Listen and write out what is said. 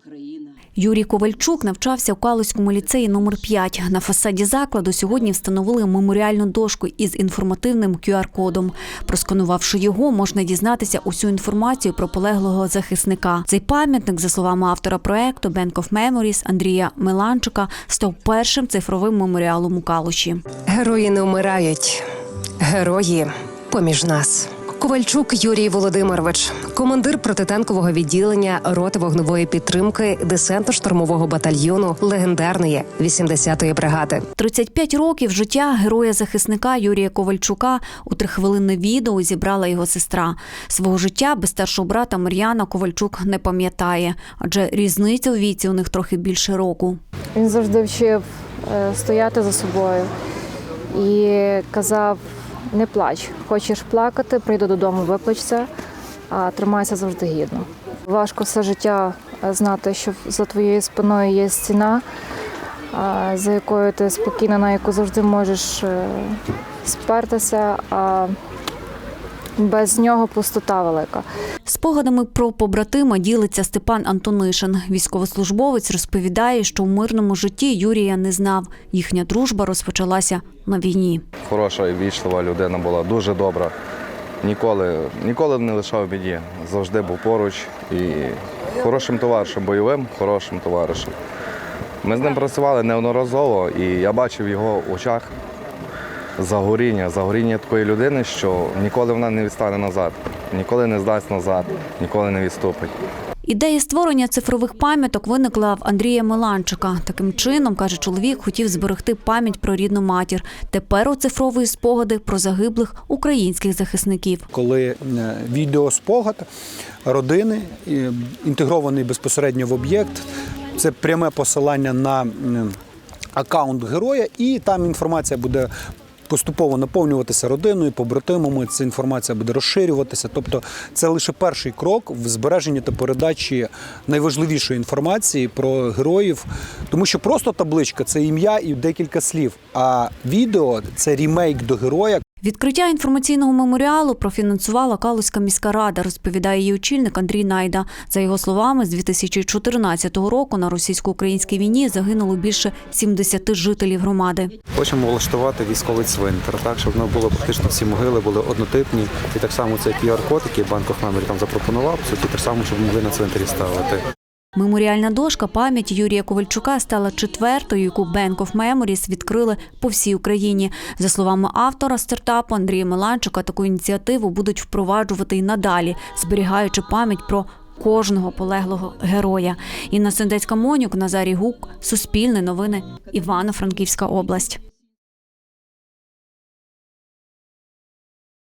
Україна. Юрій Ковальчук навчався у Калузькому ліцеї номер 5 На фасаді закладу сьогодні встановили меморіальну дошку із інформативним QR-кодом. Просканувавши його, можна дізнатися усю інформацію про полеглого захисника. Цей пам'ятник, за словами автора проекту Bank of Memories Андрія Меланчика, став першим цифровим меморіалом у Калуші. Герої не вмирають, герої поміж нас. Ковальчук Юрій Володимирович, командир протитанкового відділення роти вогневої підтримки десантно-штурмового батальйону легендарної 80-ї бригади. 35 років життя героя-захисника Юрія Ковальчука у трихвилинне відео зібрала його сестра. Свого життя без старшого брата Мар'яна Ковальчук не пам'ятає, адже різниця у віці у них трохи більше року. Він завжди вчив е, стояти за собою і казав: не плач, хочеш плакати, прийду додому, виплачся, а тримайся завжди гідно. Важко все життя знати, що за твоєю спиною є стіна, за якою ти спокійно, на яку завжди можеш е, спертися, без нього пустота велика. Спогадами про побратима ділиться Степан Антонишин. Військовослужбовець розповідає, що в мирному житті Юрія не знав. Їхня дружба розпочалася на війні. Хороша і вічлива людина була, дуже добра. Ніколи, ніколи не лишав біді. Завжди був поруч і хорошим товаришем, бойовим, хорошим товаришем. Ми з ним працювали неодноразово, і я бачив в його очах загоріння, загоріння такої людини, що ніколи вона не відстане назад, ніколи не здасть назад, ніколи не відступить. Ідея створення цифрових пам'яток виникла в Андрія Меланчика. Таким чином, каже чоловік, хотів зберегти пам'ять про рідну матір. Тепер оцифровує спогади про загиблих українських захисників. коли е, відеоспогад родини інтегрований безпосередньо в об'єкт. Це пряме посилання на м, аккаунт героя, і там інформація буде. Поступово наповнюватися родиною, побратимами, ця інформація буде розширюватися. Тобто, це лише перший крок в збереженні та передачі найважливішої інформації про героїв, тому що просто табличка це ім'я і декілька слів. А відео це рімейк до героя, Відкриття інформаційного меморіалу профінансувала Калузька міська рада, розповідає її очільник Андрій Найда. За його словами, з 2014 року на російсько-українській війні загинуло більше 70 жителів громади. Хочемо влаштувати військовий цвинтар, так щоб воно було практично всі могили були однотипні. І так само цей QR-код, який Банк of там запропонував, суті, так само, щоб могли на цвинтарі ставити. Меморіальна дошка пам'яті Юрія Ковальчука стала четвертою, яку Bank of Memories відкрили по всій Україні. За словами автора стартапу Андрія Меланчика, таку ініціативу будуть впроваджувати і надалі, зберігаючи пам'ять про кожного полеглого героя. Інна Сендецька Монюк, Назарій Гук, Суспільне новини, Івано-Франківська область.